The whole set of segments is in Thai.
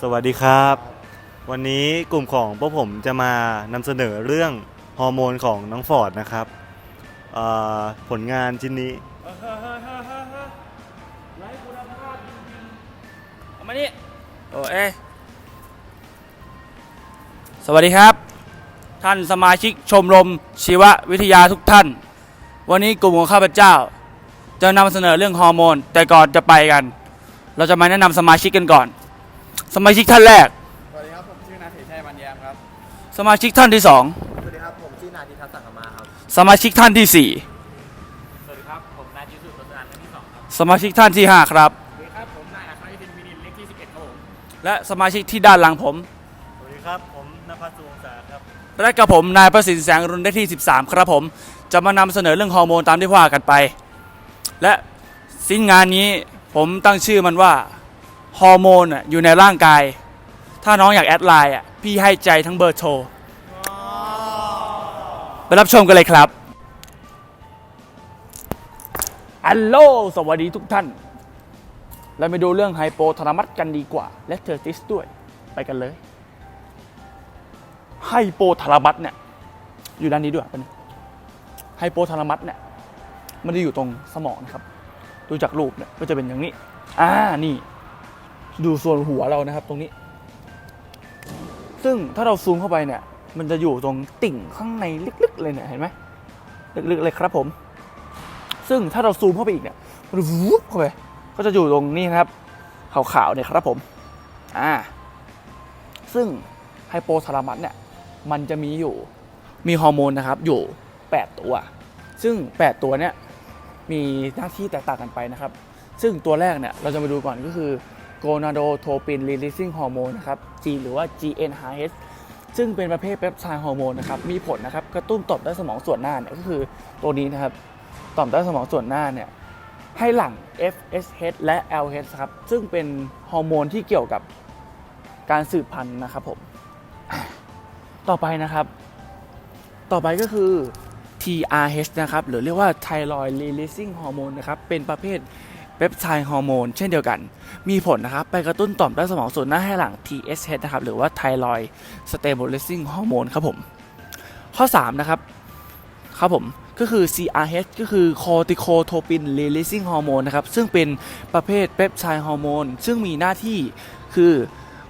สวัสดีครับ วันนี้กลุ่มของพวกผมจะมานำเสนอเรื่องฮอร์โมนของน้องฟอร์ดนะครับเอ่อผลงานชิ้นนี้เอามานี่โอ้เอยสวัสดีครับ ท่านสมาชิกชมรมชีววิทยาทุกท่าน วันนี้กลุ่มของข้าพเจ้า จะนำเสนอเรื่องฮอร์โมน แต่ก่อนจะไปกัน เราจะมาแนะนำสมาชิกกันก่อน สมาชิกท่านแรก สวัสดีครับ ผมชื่อนาเถชัยมันแยมครับ สมาชิกท่านที่สองสวัสดีครับ ผมชื่อนาทิทัศน์สังกมาครับ สมาชิกท่านที่สี่สวัสดีครับ ผมนายจิสุรัตนานที่สองครับ สมาชิกท่านที่ห้าครับ สวัสดีครับ ผมนายอัครวิทินมินินเลขที่11ครับผมและสมาชิกที่ด้านหลังผม สวัสดีครับ ผมนภัสสุวงศาครับ และกับผมนายประสิทธิ์แสงอรุณได้ที่ 13 ครับผม จะมานำเสนอเรื่องฮอร์โมนตามที่ว่ากันไป และสิ้นงานนี้ผมตั้งชื่อมันว่า ฮอร์โมนอะอยู่ในร่างกาย ถ้าน้องอยากแอดไลน์อะพี่ให้ใจทั้งเบอร์โทรไปรับชมกันเลยครับอัลโหลสวัสดีทุกท่าน เราไปดูเรื่องไฮโปทาลามัสกันดีกว่า และเทอร์ติสด้วย ไปกันเลย ไฮโปทาลามัสเนี่ย อยู่ด้านนี้ด้วยเป็นไฮโปทาลามัสเนี่ย มันจะอยู่ตรงสมองนะครับ ดูจากรูปเนี่ยก็จะเป็นอย่างนี้ อ่า นี่ ดูส่วนหัวเรานะครับตรงนี้ ซึ่งถ้าเราซูมเข้าไปเนี่ย มันจะอยู่ตรงติ่งข้างในลึกๆเลยเนี่ยเห็นไหมลึกๆเลยครับผม ซึ่งถ้าเราซูมเข้าไปอีกเนี่ยมันวุบเข้าไปก็จะอยู่ตรงนี้นะครับขาวๆเนี่ยครับผมอ่าซึ่งไฮโปทาลามัสเนี่ยมันจะมีอยู่มีฮอร์โมนนะครับอยู่ 8 ตัว ซึ่ง 8 ตัวเนี่ยมีหน้าที่แตกต่างกันไปนะครับ ซึ่งตัวแรกเนี่ยเราจะมาดูก่อนก็คือ gonadotropin releasing hormone นะครับ G หรือว่า GnRH ซึ่งเป็นประเภทเปปไทด์ฮอร์โมนนะครับ มีผลนะครับกระตุ้นต่อมใต้สมองส่วนหน้าเนี่ยก็คือตัวนี้นะครับ ต่อมใต้สมองส่วนหน้าเนี่ยให้หลั่ง FSH และ LH ครับ ซึ่งเป็นฮอร์โมนที่เกี่ยวกับการสืบพันธุ์นะครับผม ต่อไปนะครับ ต่อไปก็คือ TRH นะครับ หรือเรียกว่า Thyroid Releasing Hormone นะครับ เป็นประเภท เปปไทด์ฮอร์โมนเช่นเดียวกัน มีผลนะครับไปกระตุ้นต่อมใต้สมองส่วนหน้าให้หลัง TSH นะครับหรือว่า Thyroid Stabilizing Hormone ครับผม ข้อ 3 นะครับ ครับผมก็คือ CRH ก็คือ Corticotropin Releasing Hormone นะครับ ซึ่งเป็นประเภทเปปไทด์ฮอร์โมนซึ่งมีหน้าที่คือ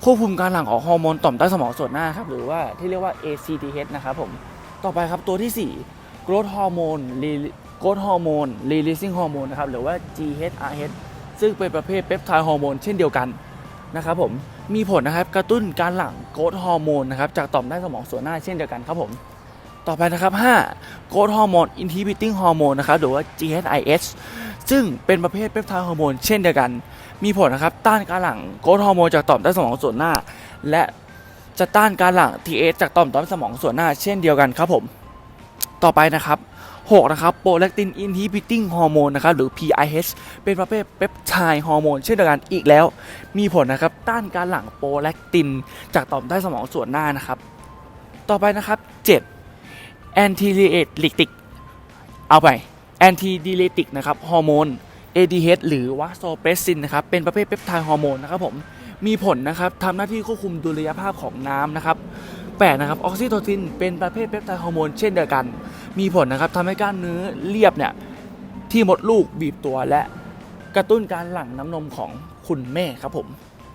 ควบคุมการหลั่งของฮอร์โมนต่อมใต้สมองส่วนหน้าครับ หรือว่าที่เรียกว่า ACTH นะครับผม ต่อไปครับตัวที่ 4 growth hormone re- growth hormone releasing hormone นะครับหรือว่า GHRH ซึ่งเป็นประเภทเปปไทด์ฮอร์โมนเช่นเดียวกันนะครับผมมีผลนะครับกระตุ้นการหลั่ง growth hormone นะครับจากต่อมใต้สมองส่วนหน้าเช่นเดียวกันครับผมต่อไปนะครับ5 growth hormone inhibiting hormone นะครับหรือว่า GHIH ซึ่งเป็นประเภทเปปไทด์ฮอร์โมนเช่นเดียวกัน มีผลนะครับต้านการหลั่งโกรทฮอร์โมนจากต่อมใต้สมองส่วนหน้า และจะต้านการหลั่ง TH จากต่อมใต้สมองส่วนหน้าเช่นเดียวกันครับผม ต่อไปนะครับ 6 นะครับโปรเลกตินอินฮิบิติ้งฮอร์โมนนะครับหรือ PIH เป็นประเภทเปปไทด์ฮอร์โมนเช่นเดียวกันอีกแล้ว มีผลนะครับต้านการหลั่งโปรเลกติน จากต่อมใต้สมองส่วนหน้านะครับ ต่อไปนะครับ7แอนติลิเอติกเอาไปแอนติดิเลติกนะครับฮอร์โมน ADH หรือวาโซเปรสซินนะครับเป็นประเภทเปปไทด์ฮอร์โมนนะครับผมมีผลนะครับทำหน้าที่ควบคุมดุลยภาพของน้ำนะครับแปดนะครับออกซิโทซินเป็นประเภทเปปไทด์ฮอร์โมนเช่นเดียวกัน มีผลนะครับทำให้กล้ามเนื้อเรียบเนี่ยที่มดลูกบีบตัวและกระตุ้นการหลั่งน้ำนมของคุณแม่ครับผม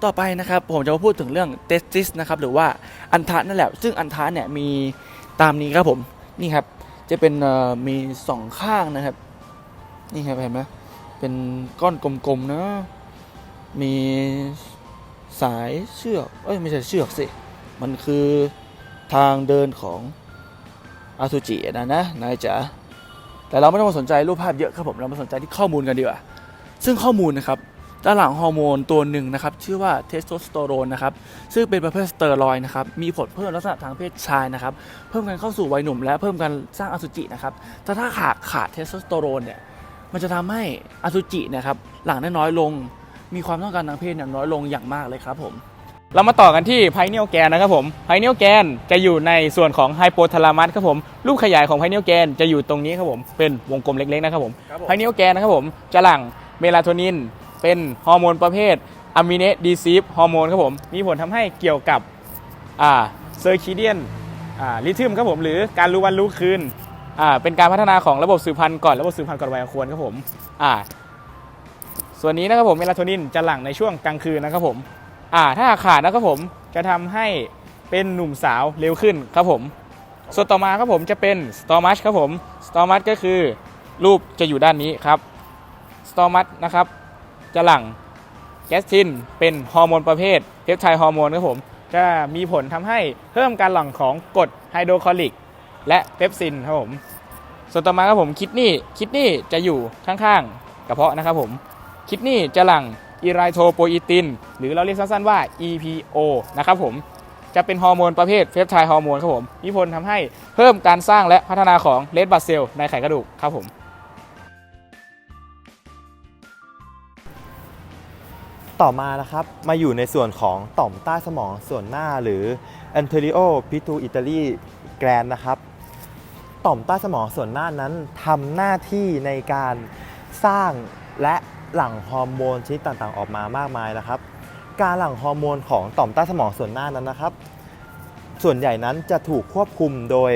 ต่อไปนะครับผมจะมาพูดถึงเรื่องเตสติสนะครับหรือว่าอันทะนั่นแหละ ซึ่งอันทะเนี่ยมีตามนี้ครับผมนี่ครับจะเป็นมีสองข้างนะครับ นี่ครับเห็นไหมเป็นก้อนกลมๆนะมีสายเชือกเอ้ยไม่ใช่เชือกสิมันคือทางเดินของ อาซูจินะนะนายจ๋าแต่เราไม่ต้องมาสนใจรูปภาพเยอะครับผมเรามาสนใจที่ข้อมูลกันดีกว่าซึ่งข้อมูลนะครับด้านหลังฮอร์โมนตัวหนึ่งนะครับ ชื่อว่าเทสโทสเตอโรนนะครับ ซึ่งเป็นประเภทสเตอรอยนะครับ มีผลเพิ่มลักษณะทางเพศชายนะครับ เพิ่มการเข้าสู่วัยหนุ่มและเพิ่มการสร้างอสุจินะครับแต่ถ้าขาดขาดเทสโทสเตอโรนเนี่ย มันจะทำให้อสุจินะครับ หลั่งได้น้อยลง มีความต้องการทางเพศอย่างน้อยลงอย่างมากเลยครับผม เรามาต่อกันที่ไพเนียลแกนนะครับผมไพเนียลแกนจะอยู่ในส่วนของไฮโปทาลามัสครับผมรูปขยายของไพเนียลแกนจะอยู่ตรงนี้ครับผมเป็นวงกลมเล็กๆนะครับผมไพเนียลแกนนะครับผมจะหลั่งเมลาโทนิน เป็นฮอร์โมนประเภทอะมิเนดีซีฟฮอร์โมนครับผมมีผลทำให้เกี่ยวกับอ่าเซอร์คิเดียนอ่าลิทึมครับผมหรือการรู้วันรู้คืนอ่าเป็นการพัฒนาของระบบสืบพันธุ์ก่อนระบบสืบพันธุ์ก่อนวัยอันควรครับผมอ่าส่วนนี้นะครับผมเมลาโทนินจะหลั่งในช่วงกลางคืนนะครับผม อ่าถ้าขาดนะครับผมจะทำให้เป็นหนุ่มสาวเร็วขึ้นครับผม ส่วนต่อมาครับผมจะเป็นสตอมัชครับผมสตอมัชก็คือรูปจะอยู่ด้านนี้ครับสตอมัชนะครับจะหลั่งแกสตินเป็นฮอร์โมนประเภทเพปไทด์ฮอร์โมนครับผมจะมีผลทำให้เพิ่มการหลั่งของกรดไฮโดรคลอริก และเปปซินครับผมส่วนต่อมาครับผมคิดนี่คิดนี่จะอยู่ข้างๆกระเพาะนะครับผมคิดนี่จะหลั่ง อีไรโทโปอีติน หรือเราเรียกสั้นๆว่า EPO นะครับผมจะเป็นฮอร์โมนประเภทเฟปไทด์ฮอร์โมนครับผมมีผลทำให้เพิ่มการสร้างและพัฒนาของเลดบัสเซลในไขกระดูกครับผมต่อมานะครับ มาอยู่ในส่วนของต่อมใต้สมองส่วนหน้าหรือ anterior pituitary gland นะครับ ต่อมใต้สมองส่วนหน้านั้นทำหน้าที่ในการสร้างและ หลั่งฮอร์โมนชนิดต่างๆ ออกมามากมายนะครับ การหลั่งฮอร์โมนของต่อมใต้สมองส่วนหน้านั้นนะครับ ส่วนใหญ่นั้นจะถูกควบคุมโดย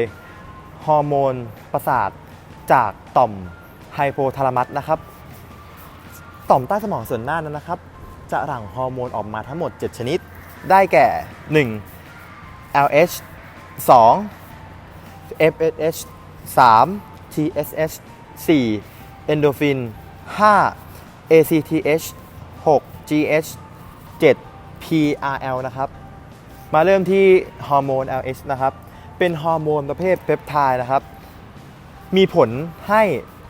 ฮอร์โมนประสาทจากต่อมไฮโปทาลามัสนะครับ ต่อมใต้สมองส่วนหน้านั้นนะครับ จะหลั่งฮอร์โมนออกมาทั้งหมด 7 ชนิด ได้แก่ 1. LH 2 FSH 3 TSH 4 endorphin 5 ACTH 6 GH 7 PRL นะครับ มาเริ่มที่ฮอร์โมน LH นะครับ เป็นฮอร์โมนประเภทเปปไทด์นะครับ มีผลให้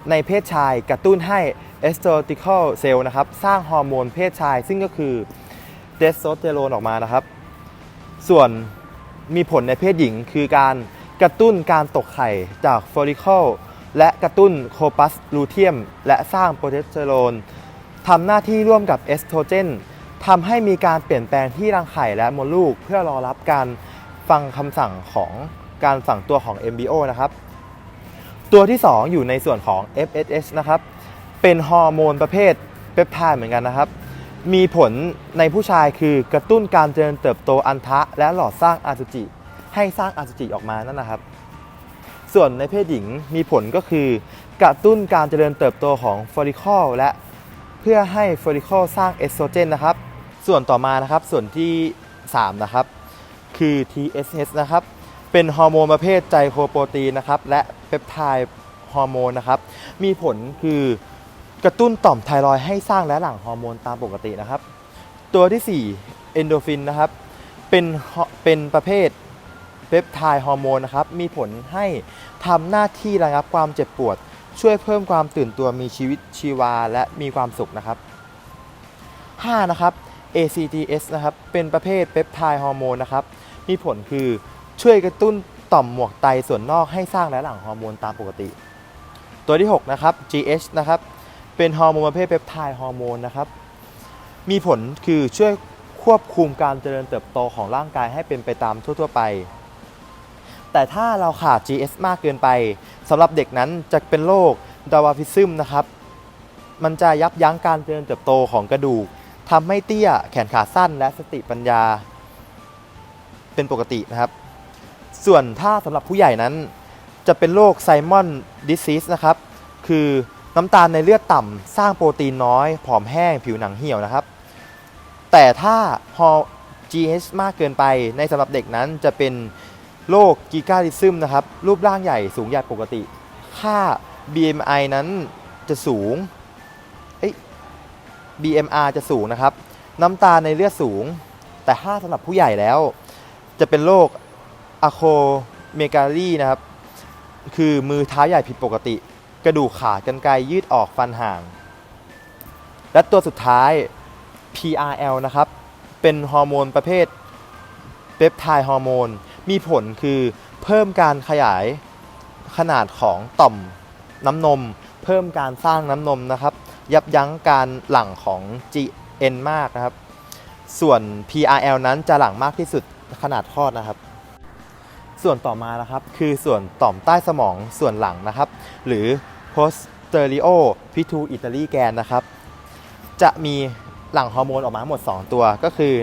ในเพศชายกระตุ้นให้เอสโตติคอลเซลล์นะครับ สร้างฮอร์โมนเพศชายซึ่งก็คือเทสโทสเตอโรนออกมานะครับ ส่วนมีผลในเพศหญิงคือการกระตุ้นการตกไข่จากฟอลิคอลและกระตุ้นโคปัสลูเทียม และสร้างโปรเทสเตอโรน ทำหน้าที่ร่วมกับเอสโตรเจนทำให้มีการเปลี่ยนแปลงที่รังไข่และมดลูก เพื่อรอรับการฟังคำสั่งของการสั่งตัวของ MBO นะครับ ตัวที่ 2 อยู่ในส่วนของ FSH นะครับ เป็นฮอร์โมนประเภทเปปไทด์เหมือนกันนะครับ มีผลในผู้ชายคือกระตุ้นการเจริญเติบโตอันทะ และหลอดสร้างอสุจิ ให้สร้างอสุจิออกมานั่นนะครับ ส่วนในเพศหญิงมีผลก็คือ กระตุ้นการเจริญเติบโตของฟอลิคอลและ เพื่อให้ฟอลิคอลสร้างเอสโตรเจนนะครับ ส่วนต่อมานะครับส่วนที่ 3 นะครับ คือ TSH นะครับ เป็นฮอร์โมนประเภทไจโคโปรตีนนะครับ และเปปไทด์ฮอร์โมนนะครับ มีผลคือกระตุ้นต่อมไทรอยให้สร้างและหลั่งฮอร์โมนตามปกตินะครับ ตัวที่ 4 เอนโดฟินนะครับ เป็นเป็นประเภทเปปไทด์ฮอร์โมนนะครับ มีผลให้ทำหน้าที่ระงับความเจ็บปวด ช่วยเพิ่มความตื่นตัวมีชีวิตชีวาและมีความสุขนะครับ 5 นะครับ ACTS นะครับเป็นประเภทเปปไทด์ฮอร์โมนนะครับมีผลคือช่วยกระตุ้นต่อมหมวกไตส่วนนอกให้สร้างและหลั่งฮอร์โมนตามปกติ ตัวที่ 6 นะครับ GH นะครับเป็นฮอร์โมนประเภทเปปไทด์ฮอร์โมนนะครับมีผลคือช่วยควบคุมการเจริญเติบโตของร่างกายให้เป็นไปตามทั่ว ๆ ไป แต่ถ้าเราขาด GS มากเกินไปสำหรับเด็กนั้นจะเป็นโรคดาวาฟิซึมนะครับ มันจะยับยั้งการเจริญเติบโตของกระดูกทำให้เตี้ยแขนขาสั้นและสติปัญญา เป็นปกตินะครับ ส่วนถ้าสำหรับผู้ใหญ่นั้น จะเป็นโรคไซมอนดิซีสนะครับ คือน้ำตาลในเลือดต่ำสร้างโปรตีนน้อย ผอมแห้งผิวหนังเหี่ยวนะครับ แต่ถ้าฮอ GH มากเกินไปในสำหรับเด็กนั้นจะเป็น โรคกีกาลิซึมนะครับ รูปร่างใหญ่สูงใหญ่ปกติ ค่า BMI นั้นจะสูงเอ้ BMR จะสูงนะครับ น้ำตาในเลือดสูง แต่ถ้าสำหรับผู้ใหญ่แล้ว จะเป็นโรคอะโคเมกาลีนะครับ คือมือเท้าใหญ่ผิดปกติ กระดูกขาดกันไกลยืดออกฟันห่าง และตัวสุดท้าย PRL นะครับ เป็นฮอร์โมนประเภทเปปไทด์ฮอร์โมน มีผลคือเพิ่มการขยายขนาดของต่อมน้ำนม เพิ่มการสร้างน้ำนมนะครับ ยับยั้งการหลั่งของ GN มากนะครับ ส่วน PRL นั้นจะหลั่งมากที่สุดขนาดคลอดนะครับ ส่วนต่อมานะครับคือส่วนต่อมใต้สมองส่วนหลังนะครับ หรือ posterior pituitary gland นะครับ จะมีหลั่งฮอร์โมนออกมาทั้งหมด 2 ตัวก็คือ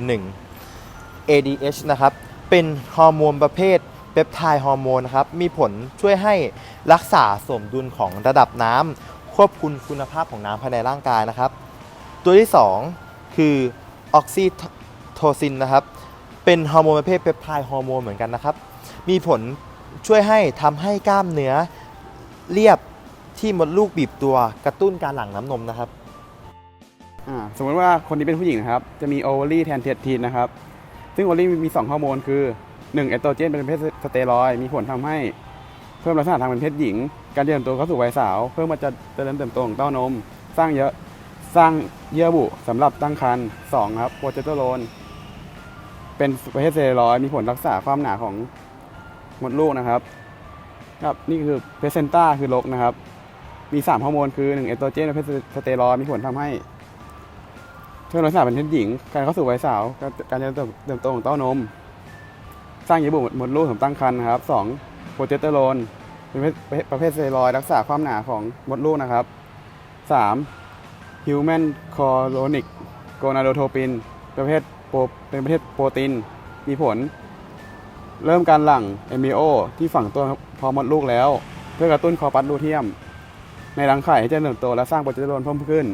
1 ADH นะครับ เป็นฮอร์โมนประเภทเปปไทด์ฮอร์โมนนะครับ มีผลช่วยให้รักษาสมดุลของระดับน้ำควบคุมคุณภาพของน้ำภายในร่างกายนะครับ ตัวที่ 2 คือออกซิโทซินนะครับ เป็นฮอร์โมนประเภทเปปไทด์ฮอร์โมนเหมือนกันนะครับ มีผลช่วยให้ทำให้กล้ามเนื้อเรียบที่มดลูกบีบตัวกระตุ้นการหลั่งน้ำนมนะครับ อ่าสมมติว่าคนที่เป็นผู้หญิงนะครับ จะมีโอเว a รีแทนเทสทีนนะครับ ซึ่งโอว a รีมี2ฮอร์โมนคือ1เอสโตรเจนเป็นเภทสเตียรอยมีผลทำให้เพิ่มลักษณะทางเป็นเพศหญิง การเจริญเติบโตเข้าสู่วัยสาว เพิ่มมาจะเจริญเติบโตของเต้านม สร้างเยอะสร้างเยื่อบุสำหรับตั้งครรภ์2ครับโปรเจสเตอโรนเป็นประเภทสเตียรอยมีผลรักษาความหนาของมดลูกนะครับ ครับนี่คือเพสเซนต้าคือลกนะครับ มี3ฮอร์โมนคือ1เอสโตรเจนประเภทสเตียรอยมีผลทำให้ เพื่อรักษาเป็นเพศหญิง การเข้าสู่วัยสาวการการเจริญเติบโตของเต้านม สร้างเยื่อบุมดลูกสำหรับตั้งครรภ์นะครับสองโปรเจสเตอโรนเป็นประเภทเภทสเตียรอยรักษาความหนาของมดลูกนะครับสามฮิวแมนคอโรนิกโกนาโดโทปินประเภทโปรเป็นประเภทโปรตีนมีผล เริ่มการหลั่งเอมิโอที่ฝังตัวพอมดลูกแล้ว เพื่อกระตุ้นคอปัสลูเทียม ในรังไข่ให้เจริญเติบโตและสร้างโปรเจสเตอโรนเพิ่มขึ้น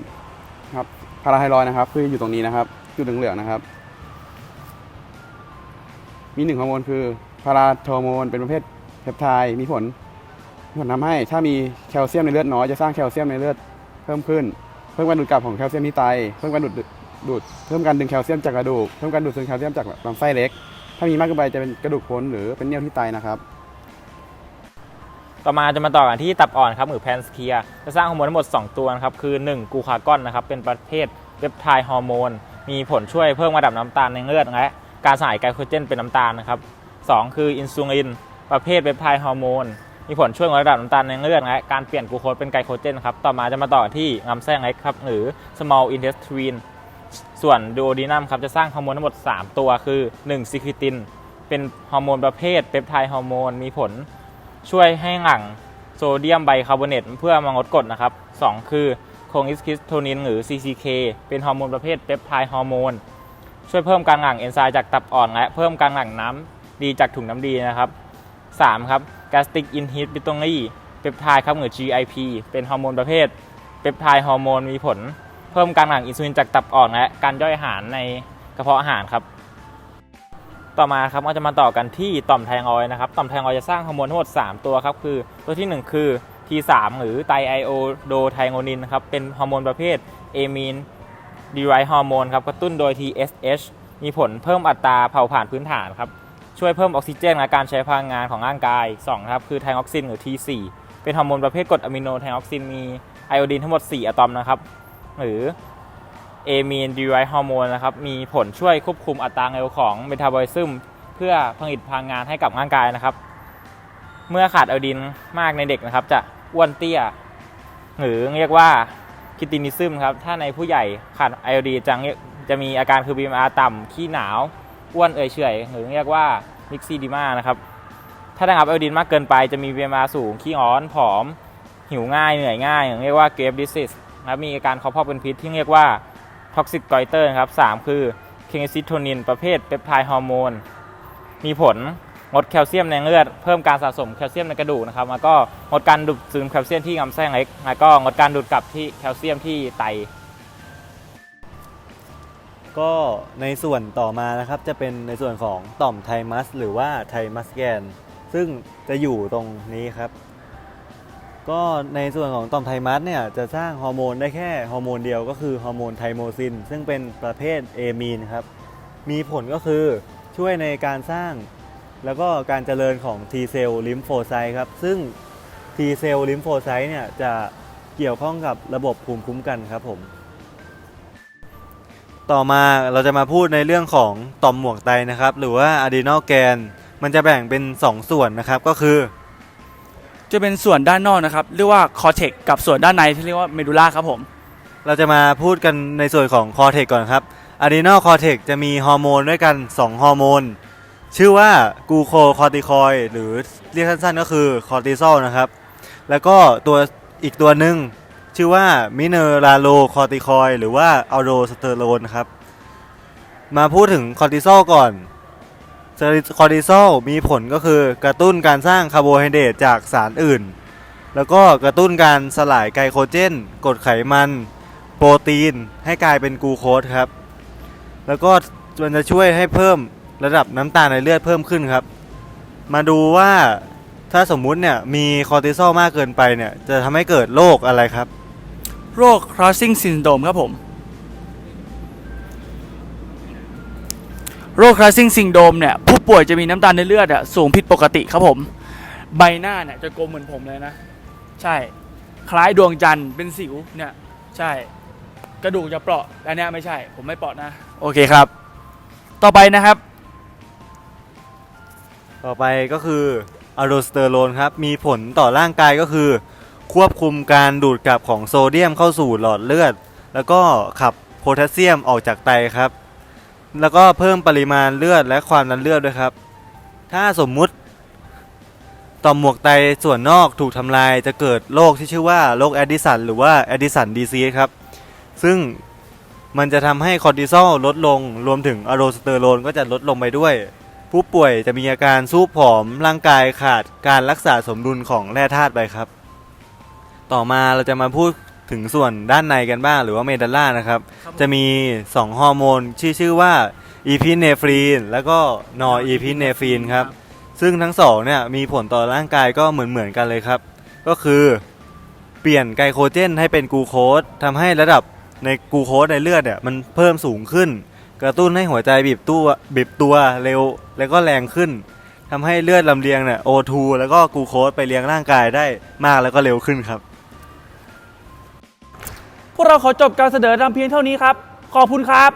ครับ พาราไฮรอยนะครับ คืออยู่ตรงนี้นะครับจุดเหลืองๆนะครับ มีหนึ่งฮอร์โมนคือพาราโทโมนเป็นประเภทเพปไทด์มีผลมีผลทำให้ถ้ามีแคลเซียมในเลือดน้อยจะสร้างแคลเซียมในเลือดเพิ่มขึ้น เพิ่มการดูดกลับของแคลเซียมที่ไตเพิ่มการดูดดูดเพิ่มการดึงแคลเซียมจากกระดูกเพิ่มการดูดซึมแคลเซียมจากลำไส้เล็ก ถ้ามีมากเกินไปจะเป็นกระดูกพรุนหรือเป็นเนียวที่ไตนะครับ ต่อมาจะมาต่อกันที่ตับอ่อนครับหรือแพนสเคียจะสร้างฮอร์โมนทั้งหมด 2 ตัวครับคือ 1 กูคากอนนะครับเป็นประเภทเปปไทด์ฮอร์โมนมีผลช่วยเพิ่มระดับน้ำตาลในเลือดและการสลายไกลโคเจนเป็นน้ำตาลนะครับ2คืออินซูลิน ประเภทเปปไทด์ฮอร์โมนมีผลช่วยลดระดับน้ำตาลในเลือดและการเปลี่ยนกูโคสเป็นไกลโคเจนครับต่อมาจะมาต่อที่ลำไส้เล็กครับหรือ small intestine ส่วนดูโอดีนัมครับจะสร้างฮอร์โมนทั้งหมด 3 ตัวคือ 1 ซิคริติน เป็นฮอร์โมนประเภทเปปไทด์ฮอร์โมนมีผล ช่วยให้หลั่งโซเดียมไบคาร์บอเนตเพื่อมางดกรดนะครับ 2 คือโคงอิสคิสโทนินหรือ CCK เป็นฮอร์โมนประเภทเปปไทด์ฮอร์โมนช่วยเพิ่มการหลั่งเอนไซม์จากตับอ่อนและเพิ่มการหลั่งน้ำดีจากถุงน้ำดีนะครับ 3 ครับ gastric inhibitory เปปไทด์ครับหรือ GIP เป็นฮอร์โมนประเภทเปปไทด์ฮอร์โมนมีผล เพิ่มการหลั่งอินซูลินจากตับอ่อนและการย่อยอาหารในกระเพาะอาหารครับ ต่อมาครับก็จะมาต่อกันที่ต่อมไทรอยนะครับต่อมไทรอยจะสร้างฮอร์โมนทั้งหมด 3 ตัวครับคือตัวที่ 1 คือ T3 หรือไตไอโอโดไทโงนินครับเป็นฮอร์โมนประเภทเอมีนดีไรฮอร์โมนครับกระตุ้นโดย TSH มีผลเพิ่มอัตราเผาผลาญพื้นฐานครับช่วยเพิ่มออกซิเจนและการใช้พลังงานของร่างกาย2ครับคือไทออกซินหรือ T4 เป็นฮอร์โมนประเภทกรดอะมิโนไทออกซินมีไอโอดีนทั้งหมด 4 อะตอมนะครับหรือ เอมีนดีไรฮอร์โมนนะครับมีผลช่วยควบคุมอัตราเร็วของเมตาบอลิซึมเพื่อผลิตพลังงานให้กับร่างกายนะครับ เมื่อขาดไอโอดีนมากในเด็กนะครับ จะอ้วนเตี้ย หรือเรียกว่าคิตินิซึมครับถ้าในผู้ใหญ่ขาดไอโอดีนจะจะมีอาการคือ BMR ต่ำขี้หนาว อ้วนเอ่ยเฉยหรือเรียกว่ามิกซีดิมานะครับถ้าได้รับไอโอดีนมากเกินไปจะมี BMR สูงขี้อ้อนผอม หิวง่ายเหนื่อยง่ายหรือเรียกว่าเกรฟดิซิสนะครับมีอาการคอพอกเป็นพิษที่เรียกว่า ท็อกซิกกอยเตอร์ครับสามคือเคงซิโทนินประเภทเปปไทด์ฮอร์โมน มีผลงดแคลเซียมในเลือด เพิ่มการสะสมแคลเซียมในกระดูกนะครับแล้วก็งดการดูดซึมแคลเซียมที่ลำไส้เล็กแล้วก็งดการดูดกลับที่แคลเซียมที่ไต ก็ในส่วนต่อมานะครับจะเป็นในส่วนของต่อมไทมัส หรือว่าไทมัสแกน ซึ่งจะอยู่ตรงนี้ครับ ก็ในส่วนของต่อมไทมัสเนี่ยจะสร้างฮอร์โมนได้แค่ฮอร์โมนเดียวก็คือฮอร์โมนไทโมซิน ซึ่งเป็นประเภทเอมีนครับ มีผลก็คือช่วยในการสร้าง แล้วก็การเจริญของ T เซลล์ลิมโฟไซต์ครับ ซึ่ง T เซลล์ลิมโฟไซต์เนี่ยจะเกี่ยวข้องกับระบบภูมิคุ้มกันครับผม ต่อมาเราจะมาพูดในเรื่องของต่อมหมวกไตนะครับ หรือว่าอะดีน l ลแกน มันจะแบ่งเป็น 2 ส่วนนะครับก็คือ จะเป็นส่วนด้านนอกนะครับ เรียกว่าคอเทกกับส่วนด้านในที่เรียกว่าเมดูล่าครับผม เราจะมาพูดกันในส่วนของคอเทกก่อนครับอะดีน l ลคอเทกจะมีฮอร์โมนด้วยกัน 2 ฮอร์โมน ชื่อว่ากูโคคอร์ติคอยหรือเรียกสั้นๆ ก็คือคอร์ติซอลนะครับ แล้วก็ตัวอีกตัวหนึ่งชื่อว่ามิเนอราโลคอร์ติคอยหรือว่าอัลโดสเตอโรนครับ มาพูดถึงคอร์ติซอลก่อน คอร์ติซอลมีผลก็คือกระตุ้นการสร้างคาร์โบไฮเดรตจากสารอื่น แล้วก็กระตุ้นการสลายไกลโคเจนกรดไขมัน โปรตีนให้กลายเป็นกูโคสครับ แล้วก็มันจะช่วยให้เพิ่มระดับน้ำตาลในเลือดเพิ่มขึ้นครับ มาดูว่าถ้าสมมุติเนี่ยมีคอร์ติซอลมากเกินไปเนี่ยจะทำให้เกิดโรคอะไรครับ โรค crossing syndrome ครับผม โรค crossing syndrome เนี่ยผู้ป่วยจะมีน้ำตาลในเลือดอะสูงผิดปกติครับผม ใบหน้าเนี่ยจะกลมเหมือนผมเลยนะ ใช่ คล้ายดวงจันทร์เป็นสิวเนี่ย ใช่ กระดูกจะเปราะอันเนี้ยไม่ใช่ ผมไม่เปราะนะ โอเคครับ ต่อไปนะครับ ต่อไปก็คืออะโดสเตอโรนครับ มีผลต่อร่างกายก็คือ ควบคุมการดูดกลับของโซเดียมเข้าสู่หลอดเลือด แล้วก็ขับโพแทสเซียมออกจากไตครับ แล้วก็เพิ่มปริมาณเลือดและความดันเลือดด้วยครับ ถ้าสมมุติต่อมหมวกไตส่วนนอกถูกทำลายจะเกิดโรคที่ชื่อว่าโรคแอดดิสันหรือว่าแอดดิสันดีซีครับ ซึ่งมันจะทำให้คอร์ติซอลลดลงรวมถึงอะโดสเตอโรนก็จะลดลงไปด้วย ผู้ป่วยจะมีอาการซูบผอมร่างกายขาดการรักษาสมดุลของแร่ธาตุไปครับ ต่อมาเราจะมาพูด ถึงส่วนด้านในกันบ้างหรือว่าเมดัลล่านะครับ จะมี 2 ฮอร์โมนชื่อชื่อว่าอีพิเนฟรีนแล้วก็นออีพิเนฟรีนครับ ซึ่งทั้งสองเนี่ยมีผลต่อร่างกายก็เหมือนเหมือนๆกันเลยครับ ก็คือเปลี่ยนไกลโคเจนให้เป็นกลูโคสทำให้ระดับในกลูโคสในเลือดเนี่ยมันเพิ่มสูงขึ้น กระตุ้นให้หัวใจบีบตัวบีบตัวเร็วแล้วก็แรงขึ้นทำให้เลือดลำเลียงเนี่ย O2 แล้วก็กลูโคสไปเลี้ยงร่างกายได้มากแล้วก็เร็วขึ้นครับ พวกเราขอจบการเสนอนำเพียงเท่านี้ครับ ขอบคุณครับ